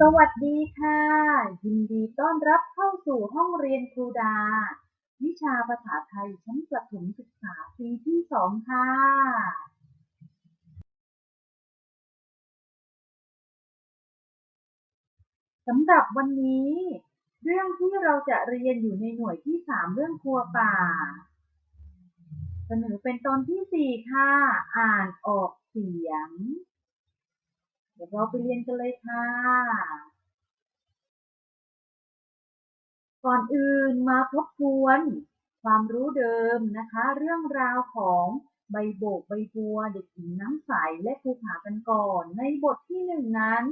สวัสดีค่ะ ยินดีต้อนรับเข้าสู่ห้องเรียนครูดา วิชาภาษาไทยชั้นประถมศึกษาปีที่สองค่ะ สำหรับวันนี้ เรื่องที่เราจะเรียนอยู่ในหน่วยที่สามเรื่องครัวป่า เสนอเป็นตอนที่สี่ค่ะ อ่านออกเสียง เดี๋ยวเราไปเรียนกันเลยค่ะ ก่อนอื่นมาทบทวนความรู้เดิมนะคะ เรื่องราวของใบโบกใบบัวเด็กหญิงน้ำใสและภูผากันก่อน ในบทที่หนึ่งนั้น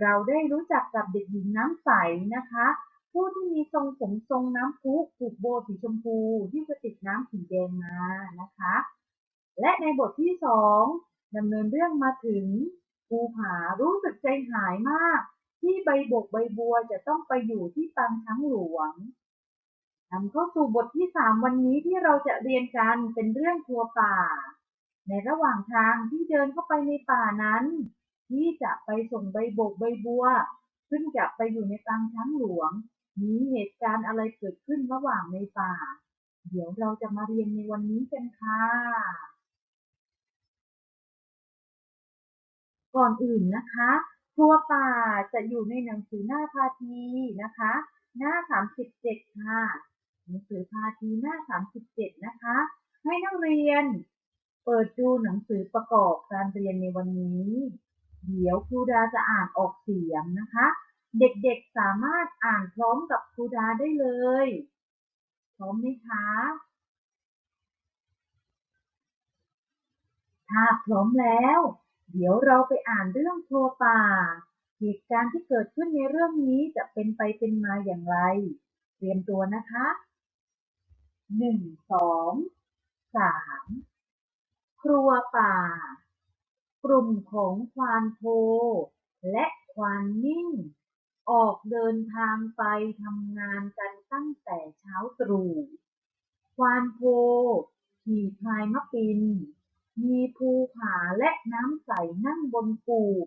เราได้รู้จักกับเด็กหญิงน้ำใสนะคะ ผู้ที่มีทรงผมทรงน้ำพุผูกโบสีชมพูที่จะติดน้ำสีแดงมานะคะ และในบทที่สองดำเนินเรื่องมาถึง ภูผารู้สึกใจหายมาก ที่ใบบกใบบัวจะต้องไปอยู่ที่ปางช้างหลวงนำเข้าสู่บทที่สามวันนี้ที่เราจะเรียนกันเป็นเรื่องครัวป่า ในระหว่างทางที่เดินเข้าไปในป่านั้น ที่จะไปส่งใบบกใบบัว ซึ่งจะไปอยู่ในปางช้างหลวง มีเหตุการณ์อะไรเกิดขึ้นระหว่างในป่า เดี๋ยวเราจะมาเรียนในวันนี้กันค่ะ ก่อนอื่นนะคะครัวป่าจะอยู่ในหนังสือหน้าพาทีนะคะ หน้า 37 ค่ะ หนังสือพาทีหน้า 37 นะคะ ให้นักเรียน เปิดดูหนังสือประกอบการเรียนในวันนี้ เดี๋ยวครูดาจะอ่านออกเสียงนะคะ เด็กๆสามารถอ่านพร้อมกับครูดาได้เลย พร้อมไหมคะ ถ้าพร้อมแล้ว เดี๋ยวเราไปอ่านเรื่องครัวป่า เหตุการณ์ที่เกิดขึ้นในเรื่องนี้จะเป็นไปเป็นมาอย่างไร เตรียมตัวนะคะหนึ่งสองสามครัวป่า กลุ่มของควานโพและควานนิ่ง ออกเดินทางไปทำงานกันตั้งแต่เช้าตรู่ควานโพขี่พายมะปิน มีภูผาและน้ำใสนั่งบนปูก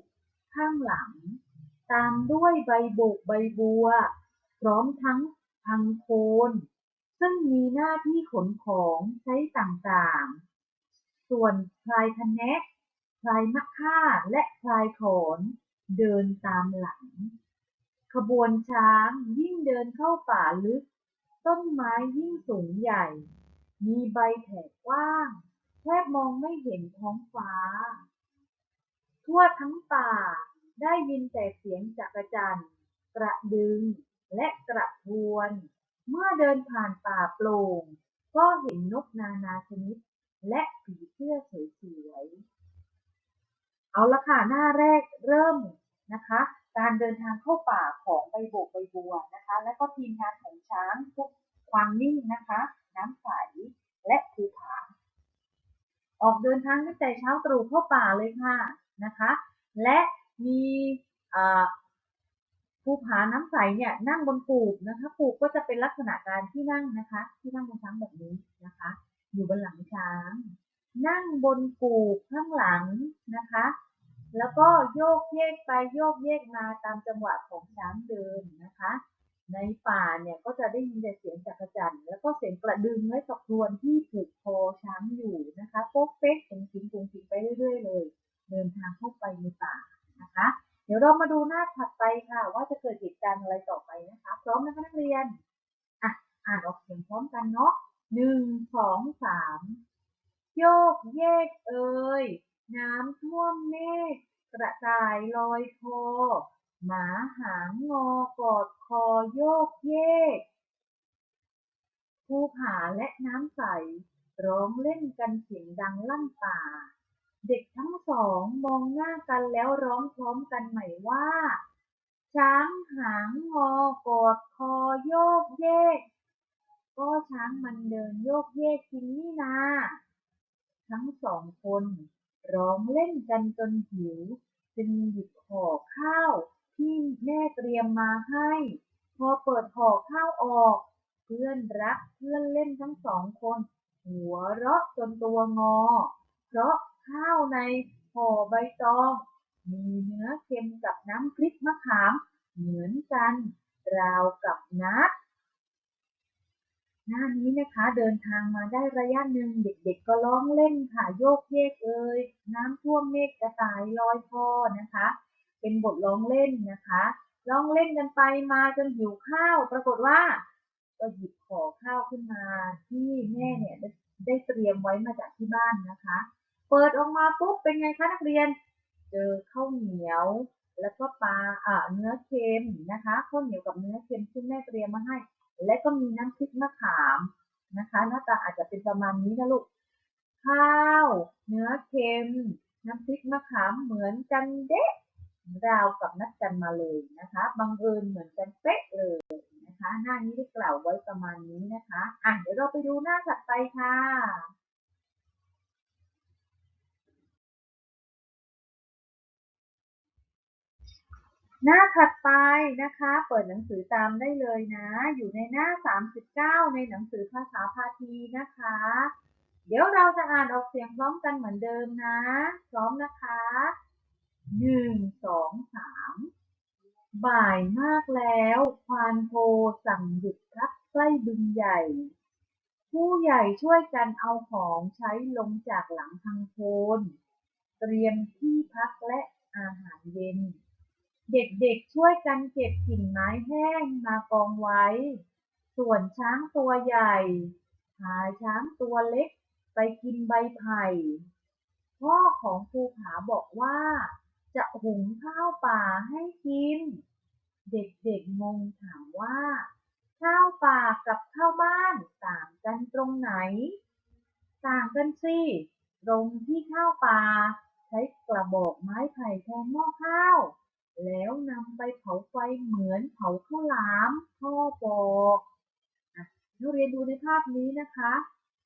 ข้างหลัง ตามด้วยใบโบกใบบัว พร้อมทั้งพังโคน ซึ่งมีหน้าที่ขนของใช้ต่างๆ ส่วนพลายทะแนะพลายมะค่าและพลายขอนเดินตามหลัง ขบวนช้างยิ่งเดินเข้าป่าลึก ต้นไม้ยิ่งสูงใหญ่ มีใบแผ่กว้าง บมองไม่เห็นท้องฟ้า ทั่วทั้งป่าได้ยินแต่เสียงจักรจันกระดึงและกระทวน เมื่อเดินผ่านป่าโปร่ง ก็เห็นนกนานาชนิด และผีเสื้อสวยๆ เอาละค่ะหน้าแรกเริ่มนะคะ การเดินทางเข้าป่าของใบโบกใบบัวนะคะ และก็ทีมงานของช้างพวกความนิ่งนะคะ น้ำใสและภูผา ออกเดินทางตั้งแต่เช้าตรู่เข้าป่าเลยค่ะนะคะ และมีภูผาน้ำใสเนี่ยนั่งบนปูกนะคะปูกก็จะเป็นลักษณะการที่นั่งนะคะ ที่นั่งบนช้างแบบนี้นะคะ อยู่บนหลังช้าง นั่งบนปูกข้างหลังนะคะ แล้วก็โยกเยกไปโยกเยกมาตามจังหวะของช้างเดินนะคะ ในป่าเนี่ยก็จะได้ยินแต่เสียงจักรจั่นแล้วก็เสียงกระดึงและกระพรวนที่ผูกคอช้างอยู่นะคะโป๊กเป๊กตรงทิ้งตรงทิ้งไปเรื่อยๆเลย เดินทางเข้าไปในป่านะคะ เดี๋ยวเรามาดูหน้าถัดไปค่ะ ว่าจะเกิดเหตุการณ์อะไรต่อไปนะคะพร้อมนะคะนักเรียนอะอ่านออกเสียงพร้อมกันเนาะหนึ่งสองสามโยกเยกเอ่ยน้ำท่วมเมฆกระต่ายลอยคอ หมาหางงอกอดคอโยกเยกภูผาและน้ำใส ร้องเล่นกันเสียงดังลั่นป่า เด็กทั้งสองมองหน้ากันแล้วร้องพร้อมกันใหม่ว่า ช้างหางงอกอดคอโยกเยก ก็ช้างมันเดินโยกเยกจริงนี่นา ทั้งสองคน ร้องเล่นกันจนหิว จึงหยิบห่อข้าว ที่แม่เตรียมมาให้ พอเปิดห่อข้าวออก เพื่อนรักเพื่อนเล่นทั้งสองคน หัวเราะจนตัวงอ เพราะข้าวในห่อใบตอง มีเนื้อเค็มกับน้ำพริกมะขาม เหมือนกัน ราวกับนัดหน้านี้นะคะเดินทางมาได้ระยะหนึ่งเด็กๆก็ร้องเล่นค่ะโยกเยกเอ่ยน้ำท่วมเมฆกระต่ายลอยคอนะคะ เป็นบทร้องเล่นนะคะร้องเล่นกันไปมาจนหิวข้าว ปรากฏว่าก็หยิบขอข้าวขึ้นมาที่แม่เนี่ยได้ได้เตรียมไว้มาจากที่บ้านนะคะ เปิดออกมาปุ๊บเป็นไงคะนักเรียน เจอข้าวเหนียว แล้วก็ปลาอ่าเนื้อเค็มนะคะข้าวเหนียวกับเนื้อเค็มที่แม่เตรียมมาให้ และก็มีน้ำพริกมะขามนะคะหน้าตาอาจจะเป็นประมาณนี้นะลูกข้าว เนื้อเค็ม น้ำพริกมะขามเหมือนกันเด๊ะ ราวกับนัดกันมาเลยนะคะบังเอิญเหมือนกันเป๊ะเลยนะคะ หน้านี้ได้กล่าวไว้ประมาณนี้นะคะอะเดี๋ยวเราไปดูหน้าถัดไปค่ะหน้าถัดไปนะคะ เปิดหนังสือตามได้เลยนะ อยู่ในหน้า 39 ในหนังสือภาษาพาทีนะคะ เดี๋ยวเราจะอ่านออกเสียงพร้อมกันเหมือนเดิมนะ พร้อมนะคะ หนึ่งสองสามบ่ายมากแล้วควานโทสั่งหยุดพักใกล้บึงใหญ่ ผู้ใหญ่ช่วยกันเอาของใช้ลงจากหลังทางโคนเตรียมที่พักและอาหารเย็น เด็กๆช่วยกันเก็บกิ่งไม้แห้งมากองไว้ ส่วนช้างตัวใหญ่พาช้างตัวเล็กไปกินใบไผ่พ่อของภูผาบอกว่า จะหุงข้าวป่าให้กิน เด็กๆงงถามว่า ข้าวป่ากับข้าวบ้านต่างกันตรงไหน ต่างกันสิตรงที่ข้าวป่าใช้กระบอกไม้ไผ่แทนหม้อข้าว แล้วนำไปเผาไฟเหมือนเผาข้าวหลามพ่อบอกนักเรียนดูในภาพนี้นะคะ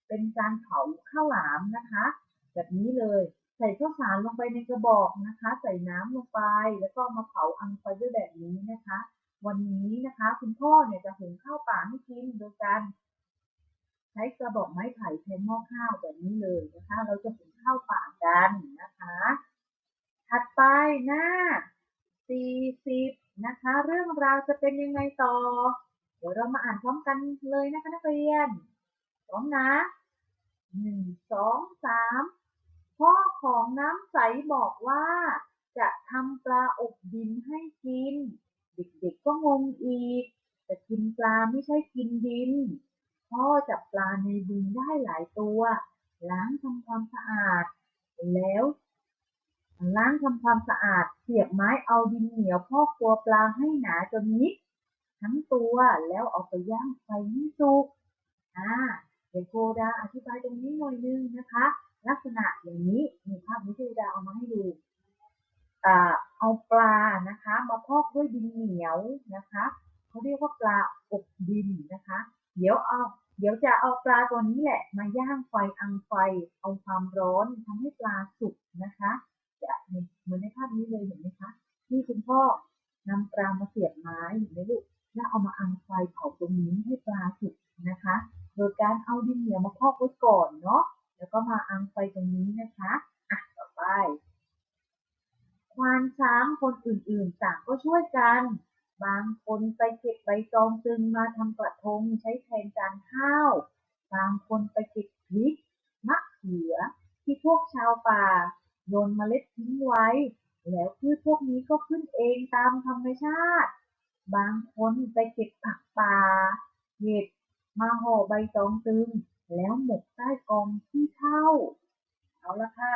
เป็นการเผาข้าวหลามนะคะ แบบนี้เลย ใส่ข้าวสารลงไปในกระบอกนะคะ ใส่น้ำลงไป แล้วก็มาเผาอังไฟด้วยแบบนี้นะคะ วันนี้นะคะคุณพ่อเนี่ยจะหุงข้าวป่าให้กินโดยการใช้กระบอกไม้ไผ่แทนหม้อข้าวแบบนี้เลยนะคะ เราจะหุงข้าวป่ากันนะคะ ถัดไปหน้า 40 นะคะ เรื่องราวจะเป็นยังไงต่อ เดี๋ยวเรามาอ่านพร้อมกันเลยนะคะนักเรียนพร้อมนะหนึ่งสองสาม พ่อของน้ำใสบอกว่า จะทำปลาอบดินให้กิน เด็กๆก็งงอีก แต่กินปลาไม่ใช่กินดิน พ่อจับปลาในบึงได้หลายตัว ล้างทำความสะอาด แล้วล้างทำความสะอาดเสียบไม้เอาดินเหนียวพอกตัวปลาให้หนาจนมิดทั้งตัวแล้วเอาไปย่างไฟให้สุกอ่าเดี๋ยวโกดาอธิบายตรงนี้หน่อยนึงนะคะ ลักษณะอย่างนี้มีภาพนี้ที่โกดาเอามาให้ดูเอาปลานะคะ มาพอกด้วยดินเหนียวนะคะเขาเรียกว่าปลาอบดินนะคะ เดี๋ยวเอาเดี๋ยวจะเอาปลาตัวนี้แหละ มาย่างไฟอังไฟเอาความร้อนทำให้ปลาสุกนะคะจะเหมือนในภาพนี้เลยเห็นไหมคะที่คุณพ่อนำปลามาเสียบไม้เห็นไหมลูกแล้วเอามาอังไฟเผาตรงนี้ให้ปลาสุกนะคะ โดยการเอาดินเหนียวมาพอกไว้ก่อนเนาะ แล้วก็มาอังไฟตรงนี้นะคะอะต่อไป ควานช้างคนอื่นๆต่างก็ช่วยกัน บางคนไปเก็บใบตองตึงมาทำกระทงใช้แทนจานข้าว บางคนไปเก็บพริกมะเขือ ที่พวกชาวป่าโยนเมล็ดทิ้งไว้ แล้วพืชพวกนี้ก็ขึ้นเองตามธรรมชาติ บางคนไปเก็บผักป่าเห็ดมาห่อใบตองตึง แล้วหมกใต้กองขี้เถ้าเอาละค่ะ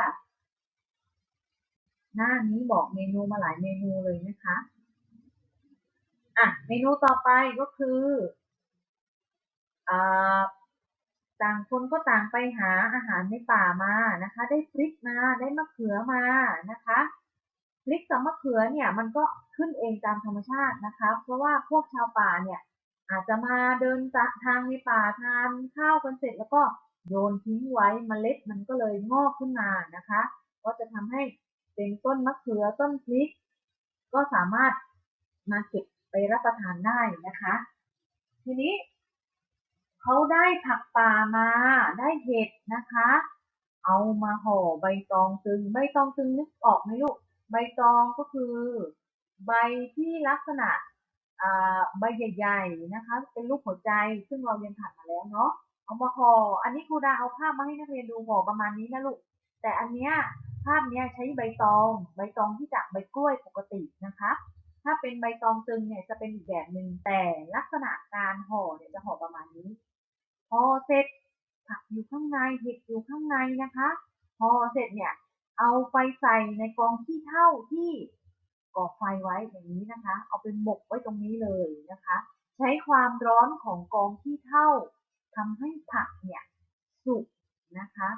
หน้านี้บอกเมนูมาหลายเมนูเลยนะคะ อะ เมนูต่อไปก็คืออ่าต่างคนก็ต่างไปหาอาหารในป่ามานะคะ ได้พริกมาได้มะเขือมานะคะพริกกับมะเขือเนี่ยมันก็ขึ้นเองตามธรรมชาตินะคะ เพราะว่าพวกชาวป่าเนี่ย อาจจะมาเดินทางในป่าทานข้าวกันเสร็จแล้วก็โยนทิ้งไว้เมล็ดมันก็เลยงอกขึ้นมานะคะ ก็จะทำให้เป็นต้นมะเขือต้นพริก ก็สามารถมาเก็บไปรับประทานได้นะคะ ทีนี้เขาได้ผักป่ามาได้เห็ดนะคะ เอามาห่อใบตองตึง ใบตองตึงนึกออกไหมลูกใบตองก็คือ ใบที่ลักษณะ ใบใหญ่ ๆนะคะ เป็นรูปหัวใจซึ่งเราเรียนผ่านมาแล้วเนาะเอามาห่ออันนี้ครูดาเอาภาพมาให้นักเรียนดูห่อประมาณนี้นะลูกแต่อันเนี้ยภาพเนี้ยใช้ใบตอง ใบตองที่จากใบกล้วยปกตินะคะ ถ้าเป็นใบตองตึงเนี่ยจะเป็นอีกแบบหนึ่งแต่ลักษณะการห่อเนี่ยจะห่อประมาณนี้พอเสร็จผักอยู่ข้างในเห็ดอยู่ข้างในนะคะพอเสร็จเนี่ยเอาไปใส่ในกองขี้เถ้าที่ ก่อไฟไว้อย่างนี้นะคะ เอาไปหมกไว้ตรงนี้เลยนะคะ ใช้ความร้อนของกองขี้เถ้าทำให้ผักเนี่ยสุกนะคะ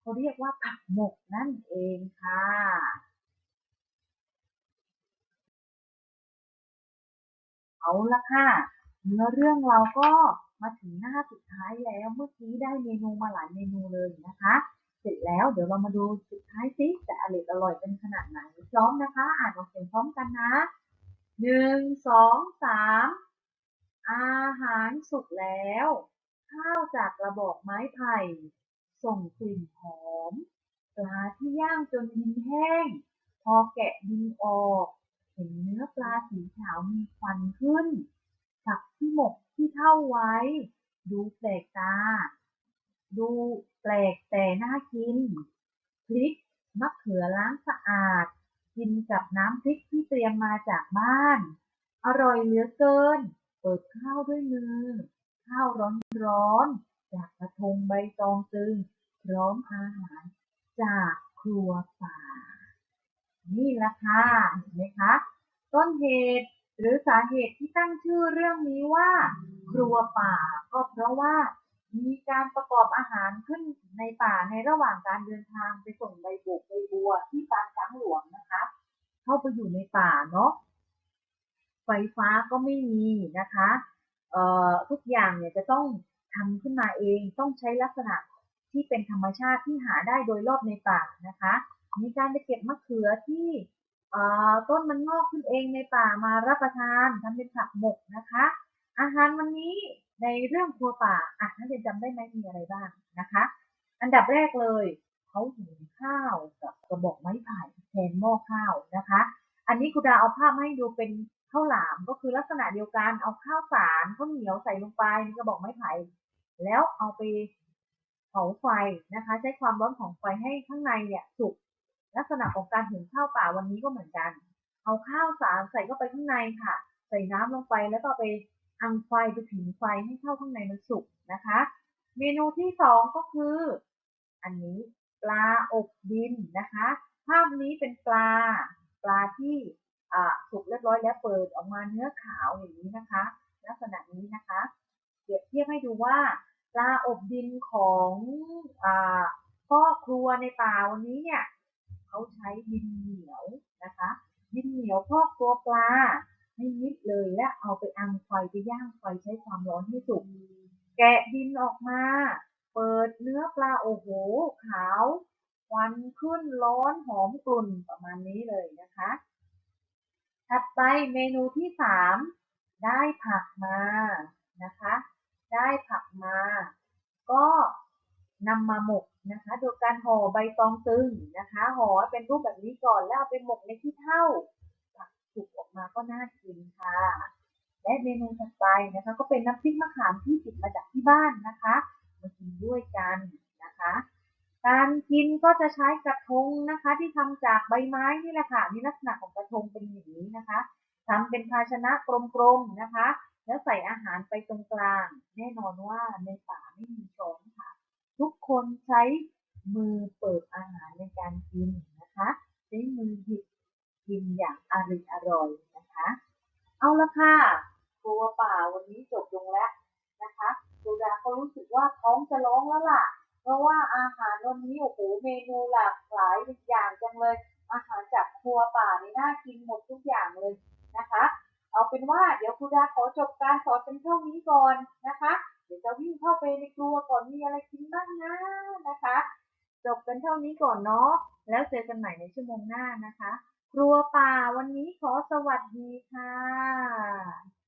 เขาเรียกว่าผักหมกนั่นเองค่ะเอาละค่ะ เนื้อเรื่องเราก็มาถึงหน้าสุดท้ายแล้วเมื่อกี้ได้เมนูมาหลายเมนูเลยนะคะ เสร็จแล้วเดี๋ยวเรามาดูสุดท้ายซิจะอร่อยอร่อยเป็นขนาดไหนพร้อมนะคะ อ่านออกเสียงพร้อมกันนะหนึ่งสองสามอาหารสุกแล้ว ข้าวจากกระบอกไม้ไผ่ ส่งกลิ่นหอมปลาที่ย่างจนดินแห้ง พอแกะดินออก เห็นเนื้อปลาสีขาวมีควันขึ้นผักที่หมกที่เท่าไว้ ดูแปลกตา ดู แปลกแต่น่ากิน พริกมะเขือล้างสะอาด กินกับน้ำพริกที่เตรียมมาจากบ้าน อร่อยเหลือเกิน เปิดข้าวด้วยมือ ข้าวร้อนๆจากกระทงใบตองตึง พร้อมอาหารจากครัวป่า นี่แหละค่ะเห็นไหมคะ ต้นเหตุหรือสาเหตุที่ตั้งชื่อเรื่องนี้ว่า ครัวป่าก็เพราะว่า มีการประกอบอาหารขึ้นในป่าในระหว่างการเดินทางไปส่งใบบุกใบบัวที่ปางช้างหลวงนะคะ เข้าไปอยู่ในป่าเนาะไฟฟ้าก็ไม่มีนะคะเอ่อทุกอย่างเนี่ยจะต้องทำขึ้นมาเองต้องใช้ลักษณะที่เป็นธรรมชาติที่หาได้โดยรอบในป่านะคะ มีการไปเก็บมะเขือที่เอ่อต้นมันงอกขึ้นเองในป่ามารับประทานทำเป็นผักหมกนะคะ อาหารวันนี้ ในเรื่องครัวป่าอะนักเรียนจำได้ไหมมีอะไรบ้างนะคะ อันดับแรกเลยเขาหุงข้าวกับกระบอกไม้ไผ่แทนหม้อข้าวนะคะ อันนี้ครูดาเอาภาพให้ดูเป็นข้าวหลามก็คือลักษณะเดียวกันเอาข้าวสารข้าวเหนียวใส่ลงไปในกระบอกไม้ไผ่แล้วเอาไปเผาไฟนะคะ ใช้ความร้อนของไฟให้ข้างในเนี่ยสุกลักษณะของการหุงข้าวป่าวันนี้ก็เหมือนกัน เอาข้าวสารใส่เข้าไปข้างในค่ะ ใส่น้ำลงไปแล้วก็เอไป อังไฟไปผิงไฟให้เข้าข้างในมันสุกนะคะ เมนูที่สองก็คือ อันนี้ปลาอบดินนะคะ ภาพนี้เป็นปลาปลาที่สุกเรียบร้อยแล้วเปิดออกมาเนื้อขาวอย่างนี้นะคะ ลักษณะนี้นะคะเปรียบเทียบให้ดูว่าปลาอบดินของอพ่อครัวในป่าวันนี้เนี่ยเขาใช้ดินเหนียวนะคะ ดินเหนียวพอกตัวปลา ให้มิดเลยและเอาไปอังไฟไปย่างไฟใช้ความร้อนให้สุก แกะดินออกมา เปิดเนื้อปลาโอ้โห ขาวควันขึ้นร้อนหอมกลุ่นประมาณนี้เลยนะคะ ถัดไปเมนูที่สามได้ผักมานะคะ ได้ผักมา ก็นำมาหมกนะคะ โดยการห่อใบตองตึงนะคะห่อให้เป็นรูปแบบนี้ก่อนแล้วเอาไปหมกในที่เท่าผัก สุกออกมาก็น่ากินค่ะ และเมนูถัดไปนะคะก็เป็นน้ำพริกมะขามที่ติดมาจากที่บ้านนะคะมากินด้วยกันนะคะ การกินก็จะใช้กระทงนะคะ ที่ทำจากใบไม้นี่แหละค่ะนี่ลักษณะของกระทงเป็นอย่างนี้นะคะทำเป็นภาชนะกลมๆนะคะ แล้วใส่อาหารไปตรงกลาง แน่นอนว่าในป่าไม่มีช้อนค่ะ ทุกคนใช้มือเปิดอาหารในการกินนะคะ ใช้มือหยิบ กินอย่างอร่อยอร่อยนะคะ เอาละค่ะครัวป่าวันนี้จบลงแล้วนะคะโซดาก็รู้สึกว่าท้องจะร้องแล้วล่ะ เพราะว่าอาหารวันนี้โอ้โหเมนูหลากหลายอย่างจังเลย อาหารจากครัวป่านี่น่ากินหมดทุกอย่างเลยนะคะ เอาเป็นว่าเดี๋ยวครูดาขอจบการสอนเป็นเท่านี้ก่อนนะคะ เดี๋ยวจะวิ่งเข้าไปในครัวก่อนมีอะไรกินบ้างนะนะคะ จบกันเท่านี้ก่อนเนาะแล้วเจอกันใหม่ในชั่วโมงหน้านะคะ ครัวป่าวันนี้ขอสวัสดีค่ะ